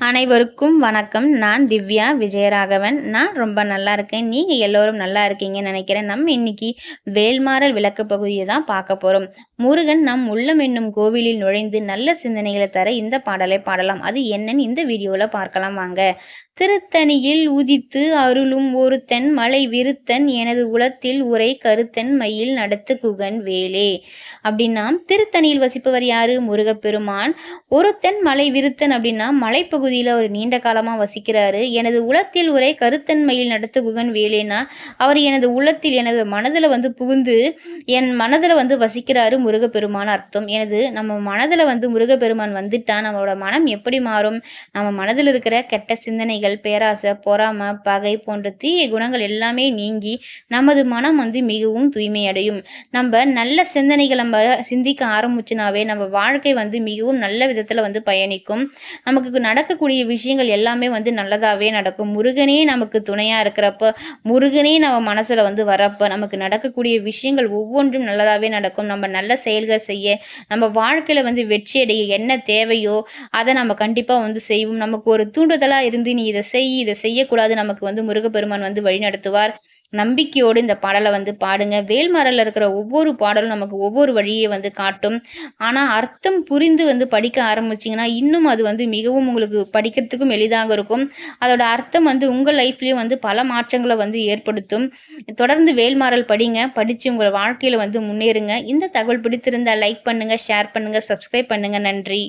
அனைவருக்கும் வணக்கம். நான் திவ்யா விஜயராகவன். நான் ரொம்ப நல்லா இருக்கேன். நீங்கள் எல்லோரும் நல்லா இருக்கீங்கன்னு நினைக்கிறேன். நம்ம இன்னைக்கு வேல்மாறல் விளக்கு பகுதியை தான் பார்க்க போகிறோம் முருகன் நம் உள்ளம் என்னும் கோவிலில் நுழைந்து நல்ல சிந்தனைகளை தர இந்த பாடலை பாடலாம். அது என்னன்னு இந்த வீடியோவில் பார்க்கலாம் வாங்க. திருத்தணியில் உதித்து அருளும் ஒருத்தன் மலை விருத்தன் எனது உளத்தில் உரை கருத்தன் மயில் நடத்து குகன் வேலே. அப்படின்னா திருத்தணியில் வசிப்பவர் யாரு? முருகப்பெருமான். ஒருத்தன் மலை விருத்தன் அப்படின்னா பகுதியில் அவர் நீண்ட காலமாக வசிக்கிறாரு. எனது உளத்தில் உரை கருத்தன்மையில் நடத்து குகன் வேலேனா அவர் எனது உள்ளத்தில் எனது மனதில் வந்து புகுந்து என் மனதில் வந்து வசிக்கிறாரு முருகப்பெருமான் அர்த்தம். எனது நம்ம மனதில் வந்து முருகப்பெருமான் வந்துட்டா நம்மளோட மனம் எப்படி மாறும்? நம்ம மனதில் இருக்கிற கெட்ட சிந்தனைகள் பேராசை பொறாமை பகை போன்ற தீய குணங்கள் எல்லாமே நீங்கி நமது மனம் வந்து மிகவும் தூய்மையடையும். நம்ம நல்ல சிந்தனைகள் நம்ம சிந்திக்க ஆரம்பிச்சுனாவே நம்ம வாழ்க்கை வந்து மிகவும் நல்ல விதத்தில் வந்து பயணிக்கும். நமக்கு நடக்க நடக்கக்கூடிய விஷயங்கள் எல்லாமே வந்து நல்லதாகவே நடக்கும். முருகனே நமக்கு துணையாக இருக்கிறப்ப முருகனே நம்ம மனசில் வந்து வரப்போ நமக்கு நடக்கக்கூடிய விஷயங்கள் ஒவ்வொன்றும் நல்லதாகவே நடக்கும். நம்ம நல்ல செயல்கள் செய்ய நம்ம வாழ்க்கையில் வந்து வெற்றி அடைய என்ன தேவையோ அதை நம்ம கண்டிப்பாக வந்து செய்வோம். நமக்கு ஒரு தூண்டுதலாக இருந்து நீ இதை செய் இதை செய்யக்கூடாது நமக்கு வந்து முருகப்பெருமான் வந்து வழிநடத்துவார். நம்பிக்கையோடு இந்த பாடலை வந்து பாடுங்க. வேல்மரலில் இருக்கிற ஒவ்வொரு பாடலும் நமக்கு ஒவ்வொரு வழியை வந்து காட்டும். ஆனால் அர்த்தம் புரிந்து வந்து படிக்க ஆரம்பிச்சிங்கன்னா இன்னும் அது வந்து மிகவும் உங்களுக்கு படிக்கிறதுக்கும் எளிதாக இருக்கும். அதோட அர்த்தம் வந்து உங்கள் லைஃப்லேயும் வந்து பல மாற்றங்களை வந்து ஏற்படுத்தும். தொடர்ந்து வேல்மாறல் படிங்க. படித்து உங்கள் வாழ்க்கையில் வந்து முன்னேறுங்க. இந்த தகவல் பிடித்திருந்தால் லைக் பண்ணுங்கள் ஷேர் பண்ணுங்கள் சப்ஸ்கிரைப் பண்ணுங்கள் நன்றி.